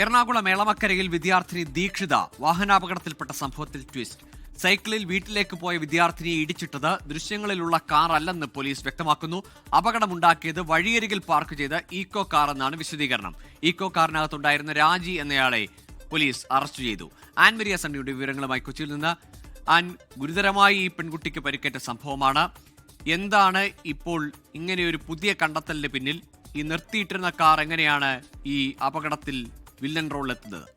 എറണാകുളം എളമക്കരയിൽ വിദ്യാർത്ഥിനി ദീക്ഷിത വാഹനാപകടത്തിൽപ്പെട്ട സംഭവത്തിൽ ട്വിസ്റ്റ് സൈക്കിളിൽ വീട്ടിലേക്ക് പോയ വിദ്യാർത്ഥിനിയെ ഇടിച്ചിട്ടത് ദൃശ്യങ്ങളിലുള്ള കാർ അല്ലെന്ന് പോലീസ് വ്യക്തമാക്കുന്നു. അപകടമുണ്ടാക്കിയത് വഴിയരികിൽ പാർക്ക് ചെയ്ത ഈക്കോ കാർ എന്നാണ് വിശദീകരണം. ഈക്കോ കാറിനകത്തുണ്ടായിരുന്ന രാജി എന്നയാളെ പോലീസ് അറസ്റ്റ് ചെയ്തു. ആൻമരിയ സണ്ണിയുടെ വിവരങ്ങളുമായി കൊച്ചിയിൽ നിന്ന് ആൻ ഗുരുതരമായി ഈ പെൺകുട്ടിക്ക് പരിക്കേറ്റ സംഭവമാണ്. എന്താണ് ഇപ്പോൾ ഇങ്ങനെയൊരു പുതിയ കണ്ടെത്തലിന് പിന്നിൽ? ഈ നിർത്തിയിട്ടിരുന്ന കാർ എങ്ങനെയാണ് ഈ അപകടത്തിൽ വില്ലൻ റോളിലെത്തുന്നത്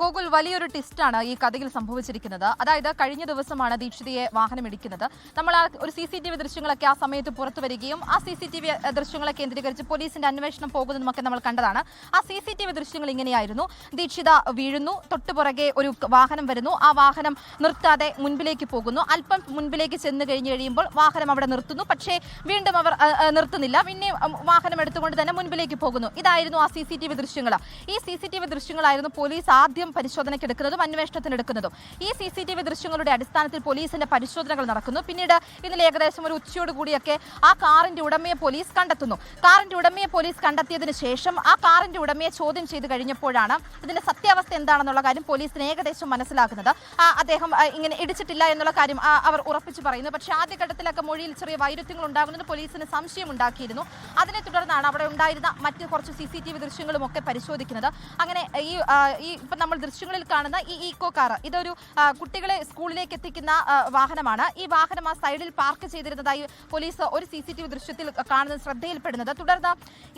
ഗോകുൽ വലിയൊരു ടിസ്റ്റാണ് ഈ കഥയിൽ സംഭവിച്ചിരിക്കുന്നത്. അതായത് കഴിഞ്ഞ ദിവസമാണ് ദീക്ഷിതയെ വാഹനം ഇടിക്കുന്നത്. നമ്മൾ ആ ഒരു സി സി ടി വി ദൃശ്യങ്ങളൊക്കെ ആ സമയത്ത് പുറത്തു വരികയും ആ സി സി ടി വി ദൃശ്യങ്ങളെ കേന്ദ്രീകരിച്ച് പോലീസിന്റെ അന്വേഷണം പോകുന്നതുമൊക്കെ നമ്മൾ കണ്ടതാണ്. ആ സി സി ടി വി ദൃശ്യങ്ങൾ ഇങ്ങനെയായിരുന്നു. ദീക്ഷിത വീഴുന്നു തൊട്ടുപുറകെ ഒരു വാഹനം വരുന്നു. ആ വാഹനം നിർത്താതെ മുൻപിലേക്ക് പോകുന്നു. അല്പം മുൻപിലേക്ക് ചെന്ന് കഴിഞ്ഞ് കഴിയുമ്പോൾ വാഹനം അവിടെ നിർത്തുന്നു. പക്ഷേ വീണ്ടും അവർ നിർത്തുന്നില്ല. പിന്നെ വാഹനം എടുത്തുകൊണ്ട് തന്നെ മുൻപിലേക്ക് പോകുന്നു. ഇതായിരുന്നു ആ സി സി ടി വി ദൃശ്യങ്ങൾ. ഈ സി സി ടി വി ദൃശ്യങ്ങളായിരുന്നു പോലീസ് ആദ്യം പരിശോധനയ്ക്ക് എടുക്കുന്നതും അന്വേഷണത്തിന് എടുക്കുന്നതും ഈ സി സി ടി വി ദൃശ്യങ്ങളുടെ അടിസ്ഥാനത്തിൽ പോലീസിന്റെ പരിശോധനകൾ നടക്കുന്നു. പിന്നീട് ഇന്നലെ ഏകദേശം ഒരു ഉച്ചയോട് കൂടിയൊക്കെ ആ കാറിന്റെ ഉടമയെ പോലീസ് കണ്ടെത്തുന്നു. കാറിന്റെ ഉടമയെ പോലീസ് കണ്ടെത്തിയതിന് ശേഷം ആ കാറിന്റെ ഉടമയെ ചോദ്യം ചെയ്ത് കഴിഞ്ഞപ്പോഴാണ് ഇതിന്റെ സത്യാവസ്ഥ എന്താണെന്നുള്ള കാര്യം പോലീസിന് ഏകദേശം മനസ്സിലാക്കുന്നത് അദ്ദേഹം ഇങ്ങനെ ഇടിച്ചിട്ടില്ല എന്നുള്ള കാര്യം അവർ ഉറപ്പിച്ചു പറയുന്നു. പക്ഷേ ആദ്യഘട്ടത്തിലൊക്കെ മൊഴിയിൽ ചെറിയ വൈരുദ്ധ്യങ്ങൾ ഉണ്ടാകുന്നത് പോലീസിന് സംശയം ഉണ്ടാക്കിയിരുന്നു. അതിനെ തുടർന്നാണ് അവിടെ ഉണ്ടായിരുന്ന മറ്റ് കുറച്ച് സി സി ടി വി ദൃശ്യങ്ങളും ഒക്കെ പരിശോധിക്കുന്നത്. അങ്ങനെ ഈ ഈ ഇപ്പം നമ്മൾ ദൃശ്യങ്ങളിൽ കാണുന്ന ഈ ഈക്കോ കാർ. ഇതൊരു കുട്ടികളെ സ്കൂളിലേക്ക് എത്തിക്കുന്ന വാഹനമാണ്. ഈ വാഹനം ആ സൈഡിൽ പാർക്ക് ചെയ്തിരുന്നതായി പോലീസ് ഒരു സി ദൃശ്യത്തിൽ കാണുന്നത് ശ്രദ്ധയിൽപ്പെടുന്നത്. തുടർന്ന്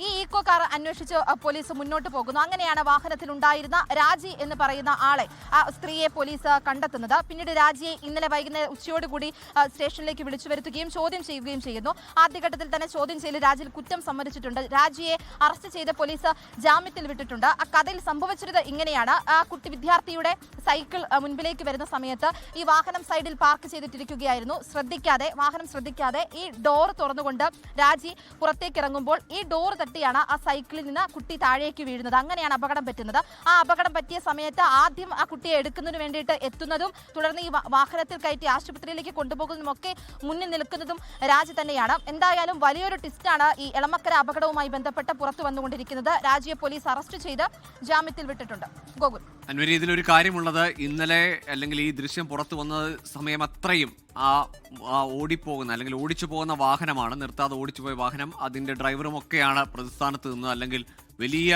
ഈ ഈക്കോ കാർ അന്വേഷിച്ച് പോലീസ് മുന്നോട്ട് പോകുന്നു. അങ്ങനെയാണ് വാഹനത്തിൽ ഉണ്ടായിരുന്ന രാജി എന്ന് പറയുന്ന ആളെ ആ സ്ത്രീയെ പോലീസ് കണ്ടെത്തുന്നത്. പിന്നീട് രാജിയെ ഇന്നലെ വൈകുന്നേരം ഉച്ചയോടുകൂടി സ്റ്റേഷനിലേക്ക് വിളിച്ചു വരുത്തുകയും ചോദ്യം ചെയ്യുകയും ചെയ്യുന്നു. ആദ്യഘട്ടത്തിൽ തന്നെ ചോദ്യം ചെയ്യൽ രാജിയിൽ കുറ്റം സമ്മതിച്ചിട്ടുണ്ട്. രാജിയെ അറസ്റ്റ് ചെയ്ത പോലീസ് ജാമ്യത്തിൽ വിട്ടിട്ടുണ്ട്. ആ കഥയിൽ സംഭവിച്ചിരുന്നത് ഇങ്ങനെയാണ്. കുട്ടി വിദ്യാർത്ഥിയുടെ സൈക്കിൾ മുൻപിലേക്ക് വരുന്ന സമയത്ത് ഈ വാഹനം സൈഡിൽ പാർക്ക് ചെയ്തിട്ടിരിക്കുകയായിരുന്നു. ശ്രദ്ധിക്കാതെ വാഹനം ശ്രദ്ധിക്കാതെ ഈ ഡോർ തുറന്നുകൊണ്ട് രാജി പുറത്തേക്ക് ഇറങ്ങുമ്പോൾ ഈ ഡോർ തട്ടിയാണ് ആ സൈക്കിളിൽ നിന്ന് കുട്ടി താഴേക്ക് വീഴുന്നത്. അങ്ങനെയാണ് അപകടം പറ്റുന്നത്. ആ അപകടം പറ്റിയ സമയത്ത് ആദ്യം ആ കുട്ടിയെ എടുക്കുന്നതിന് വേണ്ടിയിട്ട് എത്തുന്നതും തുടർന്ന് ഈ വാഹനത്തിൽ കയറ്റി ആശുപത്രിയിലേക്ക് കൊണ്ടുപോകുന്നതും ഒക്കെ മുന്നിൽ നിൽക്കുന്നതും രാജി തന്നെയാണ്. എന്തായാലും വലിയൊരു ടിസ്റ്റാണ് ഈ എളമക്കര അപകടവുമായി ബന്ധപ്പെട്ട് പുറത്തു വന്നുകൊണ്ടിരിക്കുന്നത്. രാജിയെ പോലീസ് അറസ്റ്റ് ചെയ്ത് ജാമ്യത്തിൽ വിട്ടിട്ടുണ്ട്. ഗോകുൽ. അൻവരി ഇതിലൊരു കാര്യമുള്ളത് ഇന്നലെ അല്ലെങ്കിൽ ഈ ദൃശ്യം പുറത്തു വന്ന സമയം അത്രയും ആ ഓടിപ്പോകുന്ന അല്ലെങ്കിൽ ഓടിച്ചു പോകുന്ന വാഹനമാണ് നിർത്താതെ ഓടിച്ചു പോയ വാഹനം. അതിന്റെ ഡ്രൈവറും ഒക്കെയാണ് പ്രതിസ്ഥാനത്ത് നിന്ന് അല്ലെങ്കിൽ വലിയ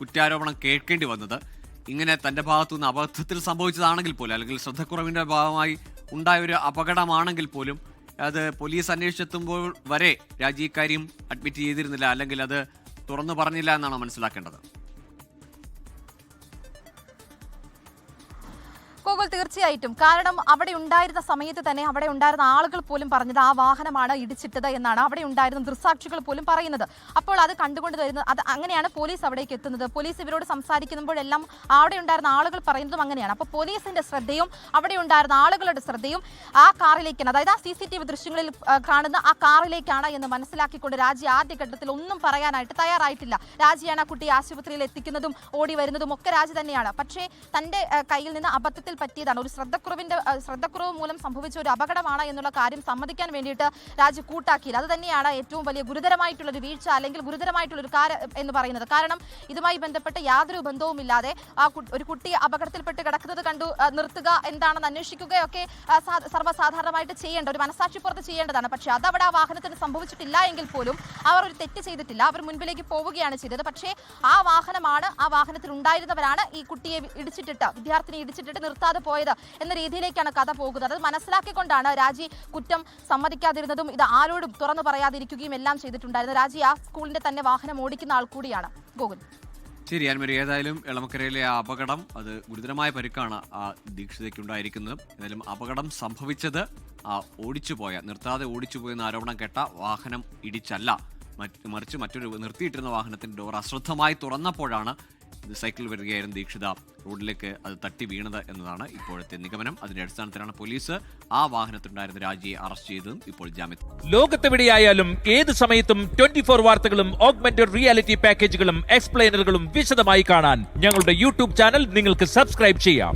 കുറ്റാരോപണം കേൾക്കേണ്ടി വന്നത്. ഇങ്ങനെ തന്റെ ഭാഗത്തു നിന്ന് അബദ്ധത്തിൽ സംഭവിച്ചതാണെങ്കിൽ പോലും അല്ലെങ്കിൽ ശ്രദ്ധക്കുറവിന്റെ ഭാഗമായി ഉണ്ടായ ഒരു അപകടമാണെങ്കിൽ പോലും അത് പോലീസ് അന്വേഷിച്ചെത്തുമ്പോൾ വരെ രാജി ഇക്കാര്യം അഡ്മിറ്റ് ചെയ്തിരുന്നില്ല അല്ലെങ്കിൽ അത് തുറന്നു പറഞ്ഞില്ല എന്നാണ് മനസ്സിലാക്കേണ്ടത്. ഗോകുൽ തീർച്ചയായിട്ടും. കാരണം അവിടെ ഉണ്ടായിരുന്ന സമയത്ത് തന്നെ അവിടെ ഉണ്ടായിരുന്ന ആളുകൾ പോലും പറഞ്ഞത് ആ വാഹനമാണ് ഇടിച്ചിട്ടത് എന്നാണ്. അവിടെ ഉണ്ടായിരുന്ന ദൃസാക്ഷികൾ പോലും പറയുന്നത്. അപ്പോൾ അത് കണ്ടുകൊണ്ട് വരുന്നത് അത് അങ്ങനെയാണ് പോലീസ് അവിടേക്ക് എത്തുന്നത്. പോലീസ് ഇവരോട് സംസാരിക്കുമ്പോഴെല്ലാം അവിടെ ഉണ്ടായിരുന്ന ആളുകൾ പറയുന്നതും അങ്ങനെയാണ്. അപ്പോൾ പോലീസിന്റെ ശ്രദ്ധയും അവിടെ ഉണ്ടായിരുന്ന ആളുകളുടെ ശ്രദ്ധയും ആ കാറിലേക്കാണ്. അതായത് ആ സി സി ടി വി ദൃശ്യങ്ങളിൽ കാണുന്ന ആ കാറിലേക്കാണ് എന്ന് മനസ്സിലാക്കിക്കൊണ്ട് രാജി ആദ്യഘട്ടത്തിൽ ഒന്നും പറയാനായിട്ട് തയ്യാറായിട്ടില്ല. രാജിയാണ് ആ കുട്ടിയെ ആശുപത്രിയിൽ എത്തിക്കുന്നതും ഓടി വരുന്നതും ഒക്കെ രാജി തന്നെയാണ്. പക്ഷേ തന്റെ കയ്യിൽ നിന്ന് അബദ്ധത്തിൽ പറ്റിയതാണ്. ഒരു ശ്രദ്ധക്കുറവിന്റെ ശ്രദ്ധക്കുറവ് മൂലം സംഭവിച്ച ഒരു അപകടമാണ് എന്നുള്ള കാര്യം സമ്മതിക്കാൻ വേണ്ടിയിട്ട് രാജി കൂട്ടാക്കിയില്ല അത് തന്നെയാണ് ഏറ്റവും വലിയ ഗുരുതരമായിട്ടുള്ള ഒരു വീഴ്ച അല്ലെങ്കിൽ ഗുരുതരമായിട്ടുള്ള ഒരു കാര്യം എന്ന് പറയുന്നത്. കാരണം ഇതുമായി ബന്ധപ്പെട്ട് യാതൊരു ബന്ധവുമില്ലാതെ ആ ഒരു കുട്ടി അപകടത്തിൽപ്പെട്ട് കിടക്കുന്നത് കണ്ടു നിർത്തുക എന്താണെന്ന് അന്വേഷിക്കുകയൊക്കെ സർവസാധാരണമായിട്ട് ചെയ്യേണ്ട ഒരു മനസാക്ഷി പുറത്ത് ചെയ്യേണ്ടതാണ്. പക്ഷേ അതവിടെ ആ വാഹനത്തിന് സംഭവിച്ചിട്ടില്ല എങ്കിൽ പോലും അവർ ഒരു തെറ്റ് ചെയ്തിട്ടില്ല. അവർ മുൻപിലേക്ക് പോവുകയാണ് ചെയ്തത്. പക്ഷേ ആ വാഹനമാണ് ആ വാഹനത്തിൽ ഉണ്ടായിരുന്നവരാണ് ഈ കുട്ടിയെ ഇടിച്ചിട്ടിട്ട് വിദ്യാർത്ഥിനി ഇടിച്ചിട്ടിട്ട് നിർത്താതെ പോയത് എന്ന രീതിയിലേക്കാണ് കഥ പോകുന്നത്. അത് മനസ്സിലാക്കിക്കൊണ്ടാണ് രാജി കുറ്റം സമ്മതിക്കാതിരുന്നതും ഇത് ആരോടും തുറന്നു പറയാതിരിക്കുകയും എല്ലാം ചെയ്തിട്ടുണ്ടായിരുന്നു. രാജി ആ സ്കൂളിന്റെ തന്നെ വാഹനം ഓടിക്കുന്ന ആൾ കൂടിയാണ് ഗോകുൽ. ശരി ആൻമരി. ഏതായാലും എളമക്കരയിലെ ആ അപകടം അത് ഗുരുതരമായ പരിക്കാണ് ആ ദീക്ഷിതയ്ക്ക് ഉണ്ടായിരിക്കുന്നത് ഏതായാലും അപകടം സംഭവിച്ചത് ആ ഓടിച്ചുപോയ നിർത്താതെ ഓടിച്ചുപോയെന്ന ആരോപണം കേട്ട വാഹനം ഇടിച്ചല്ല. മറിച്ച് മറ്റൊരു നിർത്തിയിട്ടിരുന്ന വാഹനത്തിന്റെ ഡോർ അശ്രദ്ധമായി തുറന്നപ്പോഴാണ് സൈക്കിൾ വരികയായിരുന്നു ദീക്ഷിത. റോഡിലേക്ക് അത് തട്ടി വീണത് എന്നതാണ് ഇപ്പോഴത്തെ നിഗമനം. അതിന്റെ അടിസ്ഥാനത്തിലാണ് പോലീസ് ആ വാഹനത്തിലുണ്ടായിരുന്ന രാജിയെ അറസ്റ്റ് ചെയ്തതും ഇപ്പോൾ ജാമ്യത്തിൽ. ലോകത്തെവിടെയായാലും ഏത് സമയത്തും ട്വന്റി ഫോർ വാർത്തകളും ഓഗ്മെന്റഡ് റിയാലിറ്റി പാക്കേജുകളും എക്സ്പ്ലെയിനറുകളും വിശദമായി കാണാൻ ഞങ്ങളുടെ യൂട്യൂബ് ചാനൽ നിങ്ങൾക്ക് സബ്സ്ക്രൈബ് ചെയ്യാം.